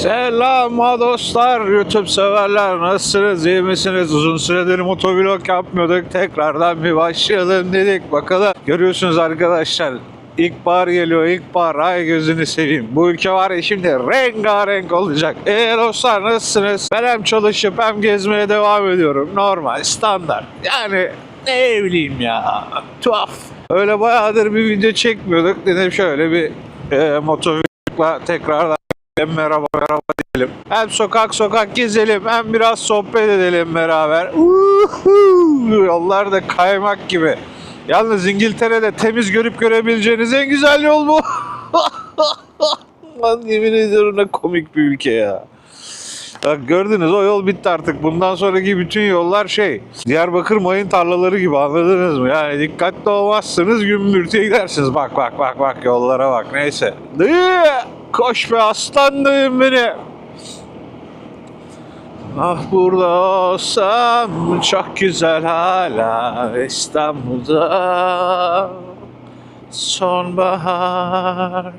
Selam dostlar, YouTube severler. Nasılsınız, iyi misiniz? Uzun süredir motovlog yapmıyorduk. Tekrardan bir başlayalım dedik. Bakalım. Görüyorsunuz arkadaşlar. İlkbahar geliyor, ilkbahar. Ay gözünü seveyim. Bu ülke var ya şimdi rengarenk olacak. Eee dostlar nasılsınız? Ben hem çalışıp hem gezmeye devam ediyorum. Normal, standart. Yani ne bileyim ya. Tuhaf. Öyle bayağıdır bir video çekmiyorduk. Dedim şöyle bir e, motovlogla tekrardan merhaba merhaba diyelim. Hem sokak sokak gezelim hem biraz sohbet edelim beraber. Uhu! Yollar da kaymak gibi. Yalnız İngiltere'de temiz görüp görebileceğiniz en güzel yol bu. Lan yemin ediyorum ne komik bir ülke ya. Bak gördünüz o yol bitti artık. Bundan sonraki bütün yollar şey Diyarbakır mayın tarlaları gibi anladınız mı? Yani dikkatli olmazsınız gümbürtüye gidersiniz. Bak bak bak bak yollara bak neyse. Dayı koş be aslan dayım beni. Ah burada olsam çok güzel hala İstanbul'da sonbahar.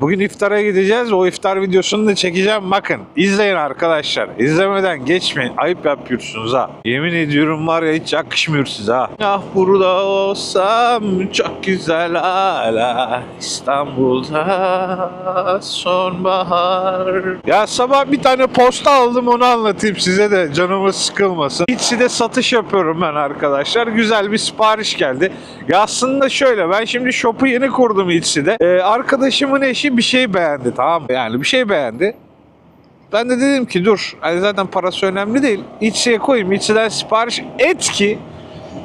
Bugün iftara gideceğiz. O iftar videosunu da çekeceğim. Bakın izleyin arkadaşlar. İzlemeden geçmeyin. Ayıp yapıyorsunuz ha. Yemin ediyorum var ya hiç yakışmıyor size ha. Ah burada olsam çok güzel hala İstanbul'da sonbahar. Ya sabah bir tane posta aldım onu anlatayım size de canımız sıkılmasın. İçside satış yapıyorum ben arkadaşlar. Güzel bir sipariş geldi. Ya aslında şöyle ben şimdi shop'u yeni kurdum İçsi'de. Ee, arkadaşımın eşi bir şey beğendi tamam mı? Yani bir şey beğendi. Ben de dedim ki dur hani zaten parası önemli değil. İçsi'ye koyayım. İçsi'den sipariş et ki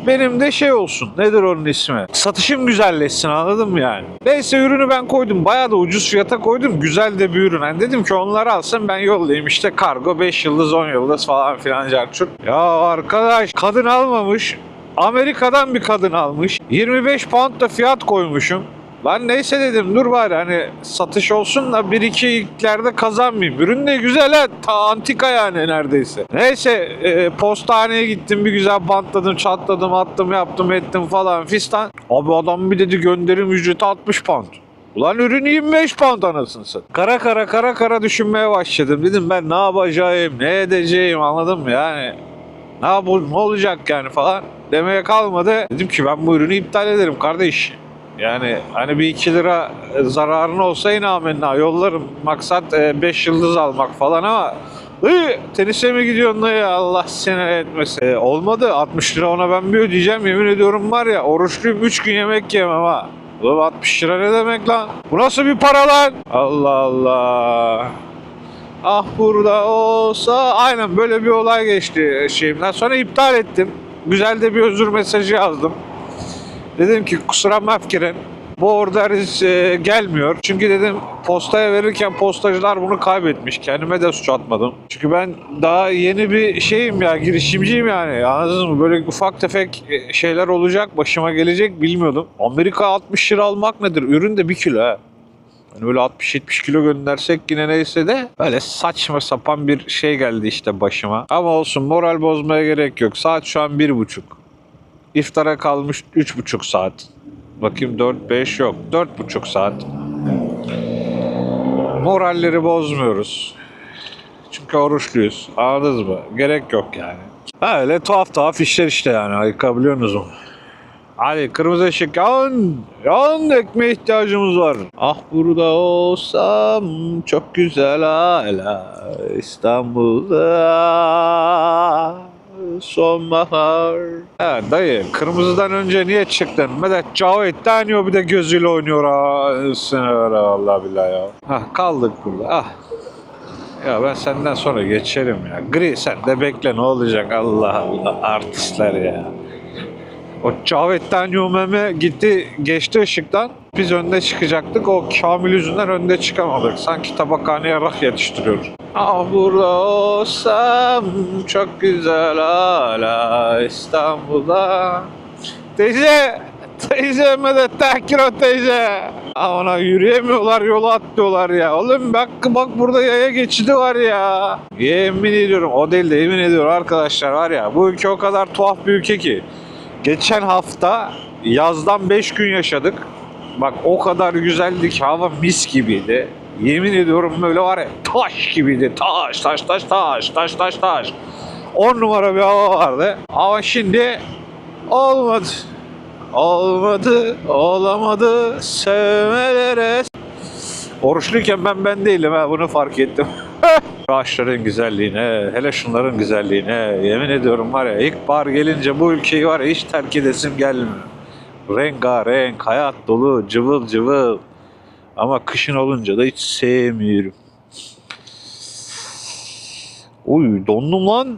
benim de şey olsun. Nedir onun ismi? Satışım güzelleşsin anladın mı yani? Neyse ürünü ben koydum. Bayağı da ucuz fiyata koydum. Güzel de bir ürün. Yani dedim ki onları alsın ben yollayayım. İşte kargo 5 yıldız 10 yıldız falan filan carçurt. Ya arkadaş kadın almamış. Amerika'dan bir kadın almış. 25 pound da fiyat koymuşum. Lan neyse dedim dur bari hani satış olsun da bir iki ilklerde kazanmayayım. Ürün de güzel ha. Ta antika yani neredeyse. Neyse e, postaneye gittim bir güzel bantladım çatladım attım yaptım ettim falan fistan. Abi adam bir dedi gönderim ücreti 60 pound. Ulan ürün 25 pound anasını satayım. Kara kara kara kara düşünmeye başladım. Dedim ben ne yapacağım ne edeceğim anladın mı yani. Ne, yap- ne olacak yani falan demeye kalmadı. Dedim ki ben bu ürünü iptal ederim kardeş. Yani hani bir 2 lira zararın olsa yine amenna yollarım. Maksat 5 yıldız almak falan ama Iy, tenise mi gidiyorsun da Allah seni etmesin. E, olmadı 60 lira ona ben bir ödeyeceğim yemin ediyorum var ya oruçluyum 3 gün yemek yemem ha. Oğlum 60 lira ne demek lan? Bu nasıl bir para lan? Allah Allah. Ah burada olsa aynen böyle bir olay geçti şeyimden. Sonra iptal ettim. Güzel de bir özür mesajı yazdım. Dedim ki kusura bakmayın. Bu order e, gelmiyor. Çünkü dedim postaya verirken postacılar bunu kaybetmiş. Kendime de suç atmadım. Çünkü ben daha yeni bir şeyim ya girişimciyim yani. Anladınız mı? Böyle ufak tefek e, şeyler olacak. Başıma gelecek bilmiyordum. Amerika 60 lira almak nedir? Ürün de 1 kilo ha. Hani böyle 60-70 kilo göndersek yine neyse de böyle saçma sapan bir şey geldi işte başıma. Ama olsun moral bozmaya gerek yok. Saat şu an bir buçuk. İftara kalmış üç buçuk saat. Bakayım 4-5 yok. Dört buçuk saat. Moralleri bozmuyoruz. Çünkü oruçluyuz. Anladınız mı? Gerek yok yani. Öyle tuhaf tuhaf işler işte yani. Ayıkabiliyorsunuz mu? Hadi kırmızı ışık yan. Yan ekmeğe ihtiyacımız var. Ah burada olsam çok güzel hala İstanbul'da sonbahar. Ha dayı kırmızıdan önce niye çıktın? Medet Cavit deniyor bir de gözüyle oynuyor ha. Seni öyle vallahi billahi ya. Hah kaldık burada ah. Ya ben senden sonra geçerim ya. Gri sen de bekle ne olacak Allah Allah artistler ya. O Cavit'ten Yumeme gitti geçti ışıktan. Biz önde çıkacaktık. O Kamil yüzünden önde çıkamadık. Sanki tabakhaneye rak yetiştiriyoruz. Ah burada olsam çok güzel hala İstanbul'da. Teyze! Teyze medet tahkir o teyze. Aa, Ona yürüyemiyorlar yolu atlıyorlar ya. Oğlum bak bak burada yaya geçidi var ya. Yemin ediyorum o değil de yemin ediyorum arkadaşlar var ya. Bu ülke o kadar tuhaf bir ülke ki. Geçen hafta yazdan 5 gün yaşadık. Bak o kadar güzeldi ki hava mis gibiydi. Yemin ediyorum böyle var ya taş gibiydi. Taş, taş, taş, taş, taş, taş, taş. 10 numara bir hava vardı. Ama şimdi olmadı. Olmadı, olamadı sevmelere. Oruçluyken ben ben değilim ha bunu fark ettim. Ağaçların güzelliğine, hele şunların güzelliğine yemin ediyorum var ya ilk bar gelince bu ülkeyi var ya hiç terk edesim gelmiyor. Rengarenk, hayat dolu, cıvıl cıvıl. Ama kışın olunca da hiç sevmiyorum. Uy dondum lan.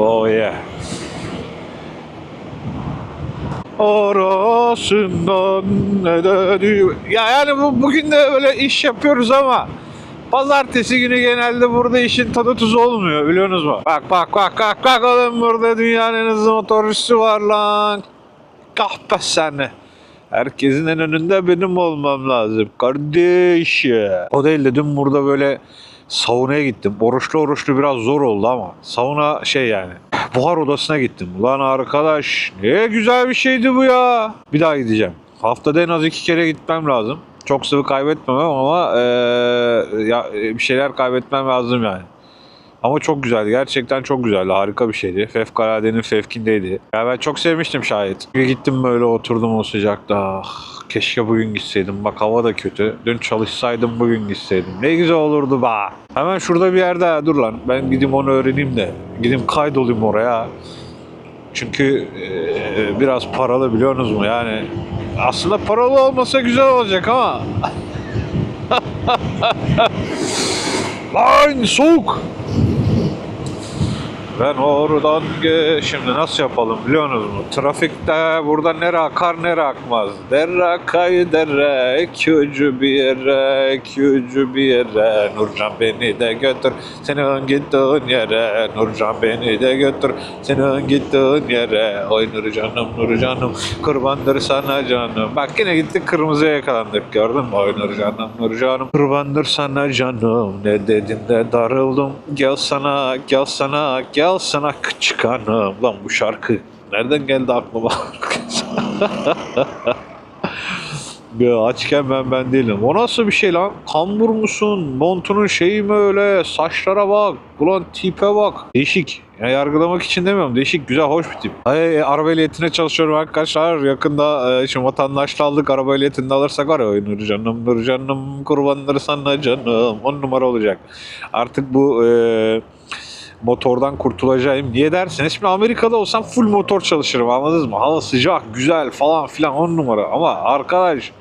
Oh yeah. Orasından ne dedi? Ya yani bu, bugün de öyle iş yapıyoruz ama Pazartesi günü genelde burada işin tadı tuzu olmuyor biliyorsunuz mu? Bak bak bak bak bak oğlum burada dünyanın en hızlı motorcusu var lan. Kahpe seni. Herkesin en önünde benim olmam lazım kardeş. O değil de dün burada böyle saunaya gittim. Oruçlu oruçlu biraz zor oldu ama sauna şey yani. Buhar odasına gittim. Ulan arkadaş ne güzel bir şeydi bu ya. Bir daha gideceğim. Haftada en az iki kere gitmem lazım. Çok sıvı kaybetmemem ama eee, ya, bir şeyler kaybetmem lazım yani. Ama çok güzeldi. Gerçekten çok güzeldi. Harika bir şeydi. Fevkaladenin fevkindeydi. Ya ben çok sevmiştim şayet. Gittim böyle oturdum o sıcakta. Ah, keşke bugün gitseydim. Bak hava da kötü. Dün çalışsaydım bugün gitseydim. Ne güzel olurdu be. Hemen şurada bir yerde dur lan. Ben gideyim onu öğreneyim de. Gideyim kaydolayım oraya. Çünkü eee, biraz paralı biliyorsunuz mu? Yani aslında paralı olmasa güzel olacak ama Lan soğuk. Ben oradan ge şimdi nasıl yapalım biliyorsunuz mu? Trafikte burada nere akar nere akmaz. Dere akay dere, iki ucu bir yere, ucu bir yere. Nurcan beni de götür, senin gittiğin yere. Nurcan beni de götür, senin gittiğin yere. Oy Nurcanım, Nurcanım, kurbandır sana canım. Bak yine gittik kırmızıya yakalandık gördün mü? Oy Nurcanım, Nurcanım, kurbandır sana canım. Ne dedim de darıldım. Gel sana, gel sana, gel sana küçük hanım. Lan bu şarkı nereden geldi aklıma? Ya açken ben ben değilim. O nasıl bir şey lan? Kambur musun? Montunun şeyi mi öyle? Saçlara bak. Ulan tipe bak. Değişik. Ya yargılamak için demiyorum. Değişik, güzel, hoş bir tip. Ay, araba ehliyetine çalışıyorum arkadaşlar. Yakında e, şimdi vatandaşlığı aldık. Araba ehliyetini alırsak var ya. "Oy Nur canım, canım, kurbandır sana canım. On numara olacak. Artık bu e, motordan kurtulacağım. Niye derseniz şimdi Amerika'da olsam full motor çalışırım anladınız mı? Hava sıcak, güzel falan filan on numara. Ama arkadaş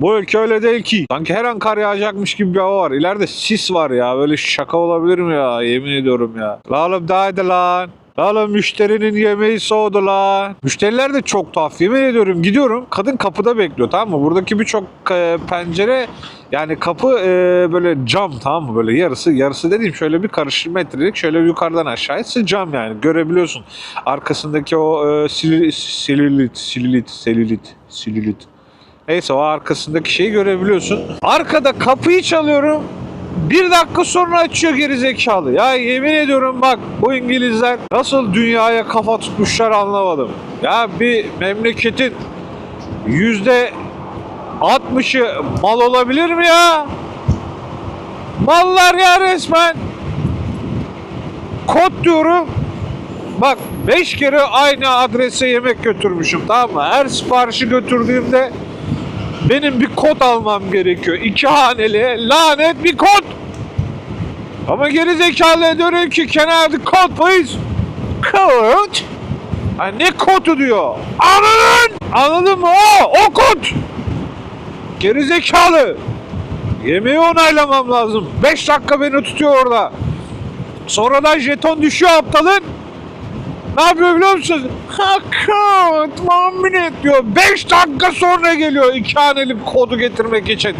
bu ülke öyle değil ki. Sanki her an kar yağacakmış gibi bir hava var. İleride sis var ya. Böyle şaka olabilir mi ya? Yemin ediyorum ya. La oğlum daha lan. La oğlum müşterinin yemeği soğudu lan. Müşteriler de çok tuhaf. Yemin ediyorum gidiyorum. Kadın kapıda bekliyor tamam mı? Buradaki birçok e, pencere yani kapı e, böyle cam tamam mı? Böyle yarısı yarısı dediğim şöyle bir karış metrelik şöyle yukarıdan aşağısı cam yani görebiliyorsun. Arkasındaki o e, sil- sililit, sililit, sililit, sililit. Neyse o arkasındaki şeyi görebiliyorsun. Arkada kapıyı çalıyorum. Bir dakika sonra açıyor geri zekalı. Ya yemin ediyorum bak bu İngilizler nasıl dünyaya kafa tutmuşlar anlamadım. Ya bir memleketin yüzde 60'ı mal olabilir mi ya? Mallar ya resmen. Kod diyorum. Bak 5 kere aynı adrese yemek götürmüşüm tamam mı? Her siparişi götürdüğümde benim bir kod almam gerekiyor. İki haneli lanet bir kod. Ama geri zekalı diyorum ki the code please? Code? Ha, ne kodu diyor? Anladın? Anladın mı? O, o kod. Geri zekalı. Yemeği onaylamam lazım. 5 dakika beni tutuyor orada. Sonradan jeton düşüyor aptalın. Ne yapıyor biliyor musun? Ha kod, one minute diyor. 5 dakika sonra geliyor iki haneli kodu getirmek için.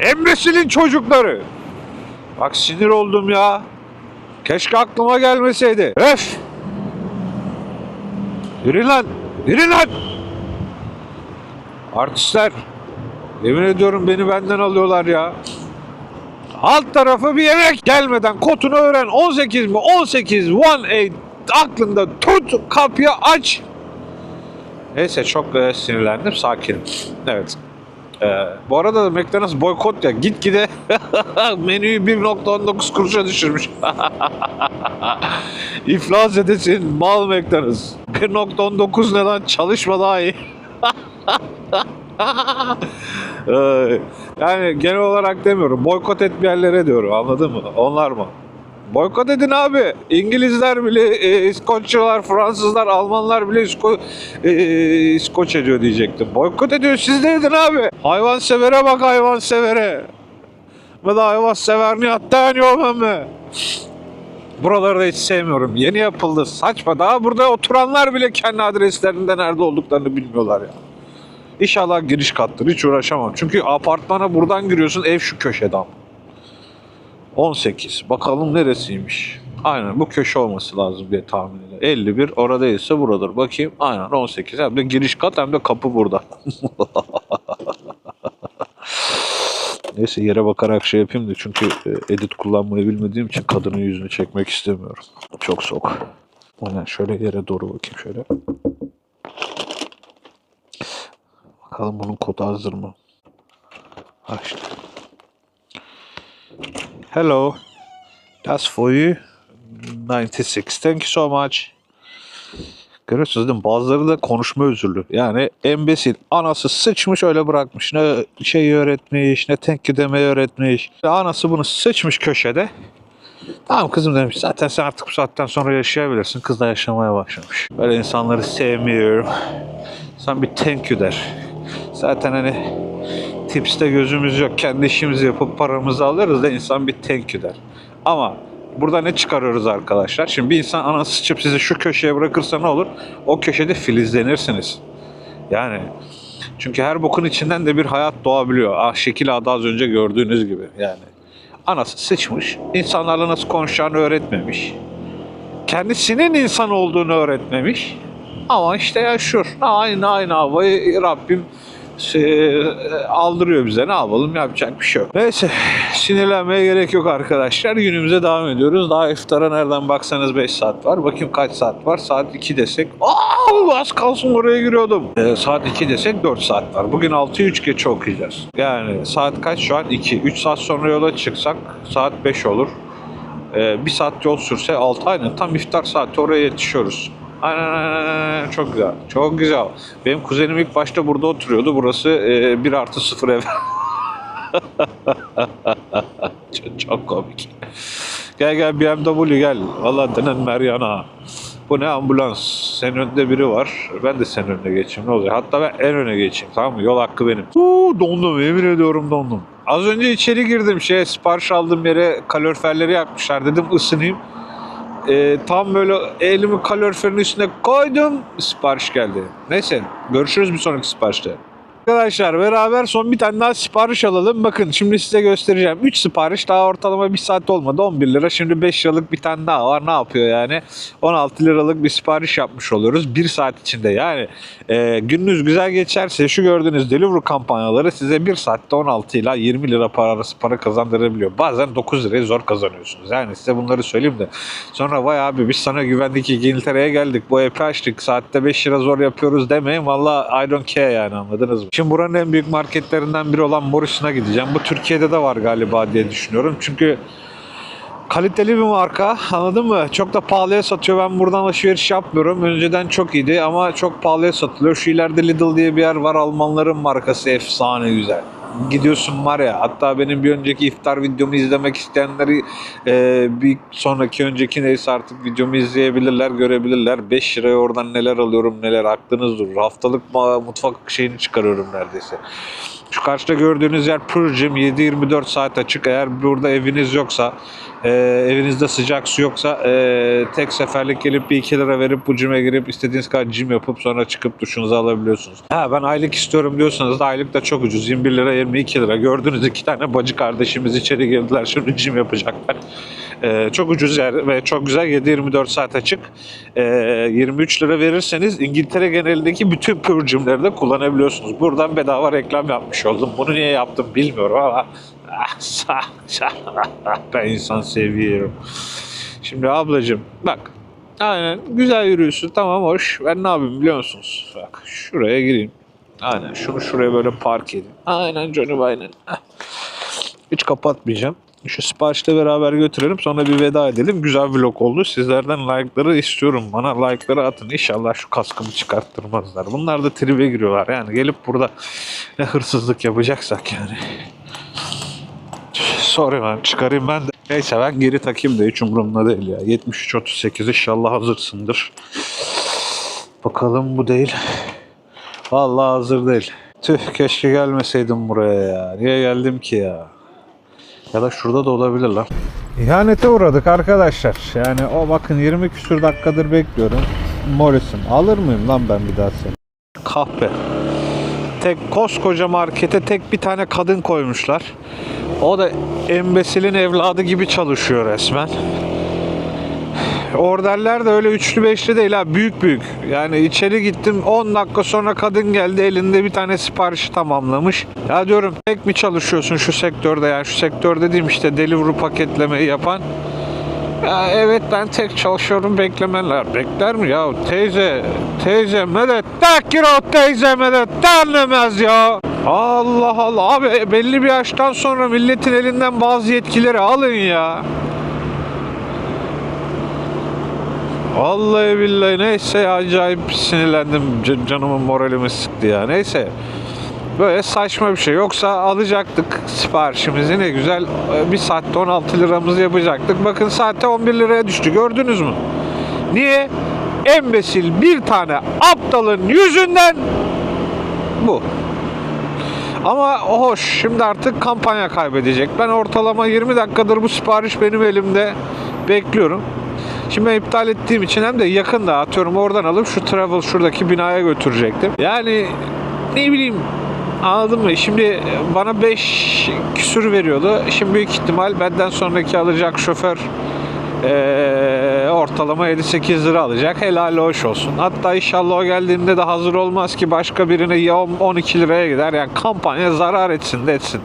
Emresil'in çocukları. Bak sinir oldum ya. Keşke aklıma gelmeseydi. Öf. Yürü lan. Yürü lan. Artistler. Yemin ediyorum beni benden alıyorlar ya. Alt tarafı bir yemek gelmeden kodunu öğren. 18 mi? 18, 18 aklında tut kapıyı aç. Neyse çok e, sinirlendim sakinim. Evet. Ee, bu arada da McDonald's boykot ya gitgide menüyü 1.19 kuruşa düşürmüş. İflas edesin mal McDonald's. 1.19 ne lan çalışma daha iyi. Yani genel olarak demiyorum. Boykot etmeyenlere diyorum. Anladın mı? Onlar mı? Boykot edin abi. İngilizler bile, e, İskoçyalar, Fransızlar, Almanlar bile İsko, e, İskoç ediyor diyecektim. Boykot ediyor. Siz de edin abi. Hayvan severe bak hayvan severe. Ben de hayvan sever ni hatta ben Buraları da hiç sevmiyorum. Yeni yapıldı. Saçma. Daha burada oturanlar bile kendi adreslerinde nerede olduklarını bilmiyorlar ya. İnşallah giriş kattır. Hiç uğraşamam. Çünkü apartmana buradan giriyorsun. Ev şu köşeden. 18. Bakalım neresiymiş. Aynen bu köşe olması lazım diye tahmin ediyorum. 51 orada ise buradır. Bakayım. Aynen 18. Hem de giriş kat hem de kapı burada. Neyse yere bakarak şey yapayım da çünkü e, edit kullanmayı bilmediğim için kadının yüzünü çekmek istemiyorum. Çok soğuk. Aynen şöyle yere doğru bakayım şöyle. Bakalım bunun kodu hazır mı? İşte. Hello. That's for you. 96. Thank you so much. Görüyorsunuz değil mi? Bazıları da konuşma özürlü. Yani embesil. Anası sıçmış öyle bırakmış. Ne şey öğretmiş, ne thank you demeyi öğretmiş. Anası bunu sıçmış köşede. Tamam kızım demiş. Zaten sen artık bu saatten sonra yaşayabilirsin. Kız da yaşamaya başlamış. Böyle insanları sevmiyorum. Sen bir thank you der. Zaten hani tipste gözümüz yok. Kendi işimizi yapıp paramızı alırız da insan bir thank you der. Ama burada ne çıkarıyoruz arkadaşlar? Şimdi bir insan anası sıçıp sizi şu köşeye bırakırsa ne olur? O köşede filizlenirsiniz. Yani çünkü her bokun içinden de bir hayat doğabiliyor. Ah şekil adı az önce gördüğünüz gibi yani. Anası sıçmış, insanlarla nasıl konuşacağını öğretmemiş. Kendisinin insan olduğunu öğretmemiş. Ama işte yaşıyor. Aynı aynı havayı Rabbim şey, aldırıyor bize. Ne yapalım yapacak bir şey yok. Neyse sinirlenmeye gerek yok arkadaşlar. Günümüze devam ediyoruz. Daha iftara nereden baksanız 5 saat var. Bakayım kaç saat var. Saat 2 desek. Aa, az kalsın oraya giriyordum. Ee, saat 2 desek 4 saat var. Bugün 6'yı 3 geçe okuyacağız. Yani saat kaç şu an? 2. 3 saat sonra yola çıksak saat 5 olur. Ee, bir saat yol sürse 6 aynen tam iftar saati oraya yetişiyoruz. Aynen, çok güzel. Çok güzel. Benim kuzenim ilk başta burada oturuyordu. Burası e, 1 artı 0 ev. çok, çok komik. Gel gel BMW gel. Valla denen Meryana. Bu ne ambulans? Senin önünde biri var. Ben de senin önüne geçeyim. Ne oluyor? Hatta ben en öne geçeyim. Tamam mı? Yol hakkı benim. Uuu dondum. Emin ediyorum dondum. Az önce içeri girdim. Şey sipariş aldığım yere kaloriferleri yakmışlar. Dedim ısınayım. Ee, tam böyle elimi kaloriferin üstüne koydum. Sipariş geldi. Neyse görüşürüz bir sonraki siparişte. Arkadaşlar beraber son bir tane daha sipariş alalım. Bakın şimdi size göstereceğim. 3 sipariş daha ortalama 1 saat olmadı. 11 lira. Şimdi 5 liralık bir tane daha var. Ne yapıyor yani? 16 liralık bir sipariş yapmış oluyoruz. 1 saat içinde yani. E, gününüz güzel geçerse şu gördüğünüz delivery kampanyaları size 1 saatte 16 ila 20 lira para arası para kazandırabiliyor. Bazen 9 lirayı zor kazanıyorsunuz. Yani size bunları söyleyeyim de. Sonra vay abi biz sana güvendik İngiltere'ye geldik. Bu app'i açtık. Saatte 5 lira zor yapıyoruz demeyin. Valla I don't care yani anladınız mı? Şimdi buranın en büyük marketlerinden biri olan Morrison'a gideceğim. Bu Türkiye'de de var galiba diye düşünüyorum. Çünkü kaliteli bir marka anladın mı? Çok da pahalıya satıyor. Ben buradan alışveriş yapmıyorum. Önceden çok iyiydi ama çok pahalıya satılıyor. Şu ileride Lidl diye bir yer var. Almanların markası efsane güzel. Gidiyorsun var ya hatta benim bir önceki iftar videomu izlemek isteyenleri e, bir sonraki önceki neyse artık videomu izleyebilirler görebilirler. 5 liraya oradan neler alıyorum neler aklınız durur. Haftalık mutfak şeyini çıkarıyorum neredeyse şu karşıda gördüğünüz yer Purgym 7-24 saat açık eğer burada eviniz yoksa e, evinizde sıcak su yoksa e, tek seferlik gelip bir 2 lira verip bu cime girip istediğiniz kadar cim yapıp sonra çıkıp duşunuzu alabiliyorsunuz. Ha ben aylık istiyorum diyorsanız da aylık da çok ucuz. 21 lira 22 lira. Gördüğünüz iki tane bacı kardeşimiz içeri girdiler. Şimdi cim yapacaklar. E, çok ucuz yer ve çok güzel 7-24 saat açık. E, 23 lira verirseniz İngiltere genelindeki bütün cimleri de kullanabiliyorsunuz. Buradan bedava reklam yapmış oldum. Bunu niye yaptım bilmiyorum ama ben insan seviyorum. Şimdi ablacığım bak aynen güzel yürüyorsun tamam hoş. Ben ne yapayım biliyor musunuz? Bak şuraya gireyim. Aynen şunu şuraya böyle park edeyim. Aynen canım aynen. Hiç kapatmayacağım. Şu siparişle beraber götürelim sonra bir veda edelim. Güzel vlog oldu. Sizlerden like'ları istiyorum. Bana like'ları atın. İnşallah şu kaskımı çıkarttırmazlar. Bunlar da tribe giriyorlar. Yani gelip burada ne hırsızlık yapacaksak yani. Sorry ben çıkarayım ben de. Neyse ben geri takayım da hiç umurumda değil ya. 73-38 inşallah hazırsındır. Bakalım bu değil. Vallahi hazır değil. Tüh keşke gelmeseydim buraya ya. Niye geldim ki ya? Ya da şurada da olabilir lan. İhanete uğradık arkadaşlar. Yani o bakın 20 küsür dakikadır bekliyorum. Morrison. Alır mıyım lan ben bir daha seni? Kahpe. Tek koskoca markete tek bir tane kadın koymuşlar. O da embesilin evladı gibi çalışıyor resmen. Orderler de öyle üçlü beşli değil ha büyük büyük. Yani içeri gittim 10 dakika sonra kadın geldi elinde bir tane siparişi tamamlamış. Ya diyorum tek mi çalışıyorsun şu sektörde yani şu sektör dediğim işte delivery paketlemeyi yapan. Ya evet ben tek çalışıyorum beklemeler. Bekler mi ya teyze teyze medet tekir o teyze medet denlemez ya. Allah Allah abi belli bir yaştan sonra milletin elinden bazı yetkileri alın ya. Vallahi billahi neyse acayip sinirlendim. Can- Canımın moralimi sıktı ya. Neyse. Böyle saçma bir şey. Yoksa alacaktık siparişimizi ne güzel. e, Bir saatte 16 liramızı yapacaktık. Bakın saatte 11 liraya düştü. Gördünüz mü? Niye? Embesil bir tane aptalın yüzünden bu. Ama hoş şimdi artık kampanya kaybedecek. Ben ortalama 20 dakikadır bu sipariş benim elimde bekliyorum. Şimdi iptal ettiğim için hem de yakın da atıyorum oradan alıp şu travel şuradaki binaya götürecektim. Yani ne bileyim anladın mı? Şimdi bana 5 küsür veriyordu. Şimdi büyük ihtimal benden sonraki alacak şoför eee, ortalama 7-8 lira alacak. Helal hoş olsun. Hatta inşallah o geldiğinde de hazır olmaz ki başka birine ya 12 liraya gider. Yani kampanya zarar etsin de etsin.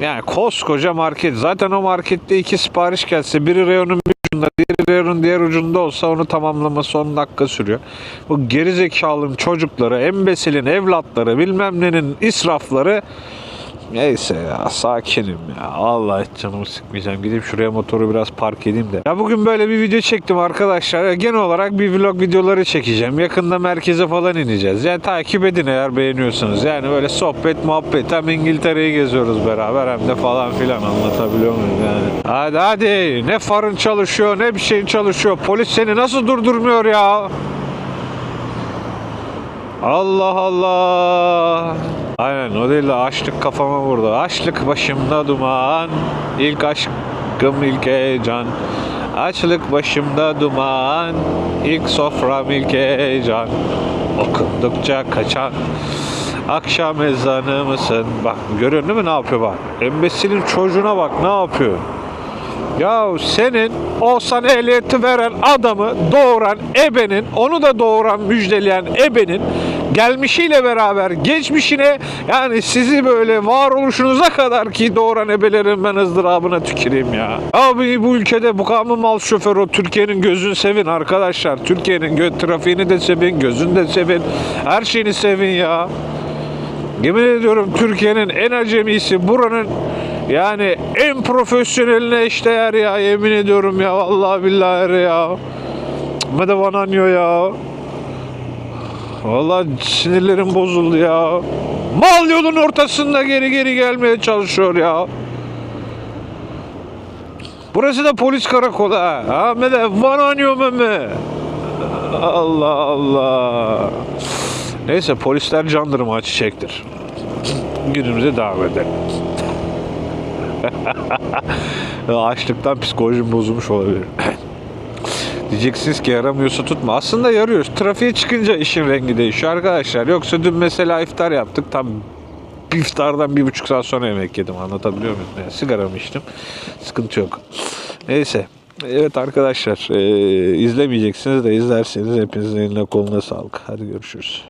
Yani koskoca market. Zaten o markette iki sipariş gelse biri reyonun ucunda, diğeri reyonun diğer ucunda olsa onu tamamlaması 10 dakika sürüyor. Bu gerizekalının çocukları, embesilin evlatları, bilmem nenin israfları Neyse ya sakinim ya. Allah canımı sıkmayacağım. Gidip şuraya motoru biraz park edeyim de. Ya bugün böyle bir video çektim arkadaşlar. Ya Genel olarak bir vlog videoları çekeceğim. Yakında merkeze falan ineceğiz. Yani takip edin eğer beğeniyorsanız. Yani böyle sohbet muhabbet. Hem İngiltere'yi geziyoruz beraber hem de falan filan anlatabiliyor muyum yani. Hadi hadi. Ne farın çalışıyor ne bir şeyin çalışıyor. Polis seni nasıl durdurmuyor ya? Allah Allah. Aynen o değil de açlık kafama vurdu. Açlık başımda duman. İlk aşkım ilk heyecan. Açlık başımda duman. İlk sofram ilk heyecan. Okundukça kaçan. Akşam ezanı mısın? Bak görüyorsun değil mi ne yapıyor bak. Embesilin çocuğuna bak ne yapıyor. Ya senin o sana ehliyeti veren adamı doğuran ebenin, onu da doğuran müjdeleyen ebenin gelmişiyle beraber geçmişine yani sizi böyle varoluşunuza kadar ki doğuran ebelerin ben ızdırabına tüküreyim ya. Abi bu ülkede bu kadar mı mal şoför o Türkiye'nin gözünü sevin arkadaşlar. Türkiye'nin gö trafiğini de sevin, gözünü de sevin, her şeyini sevin ya. Yemin ediyorum Türkiye'nin en acemisi buranın yani en profesyoneline eşdeğer ya yemin ediyorum ya vallahi billahi ya. Medevananyo ya. Vallahi sinirlerim bozuldu ya. Mal yolun ortasında geri geri gelmeye çalışıyor ya. Burası da polis karakolu ha. Ahmet'e vananıyor meme. Allah Allah. Neyse polisler candır acı çektir. Günümüze devam edelim. Açlıktan psikolojim bozulmuş olabilir. Diyeceksiniz ki yaramıyorsa tutma. Aslında yarıyor. Trafiğe çıkınca işin rengi değişiyor arkadaşlar. Yoksa dün mesela iftar yaptık. Tam iftardan bir buçuk saat sonra yemek yedim. Anlatabiliyor muyum? Yani sigaramı içtim. Sıkıntı yok. Neyse. Evet arkadaşlar. eee, izlemeyeceksiniz de izlerseniz hepinizin eline koluna sağlık. Hadi görüşürüz.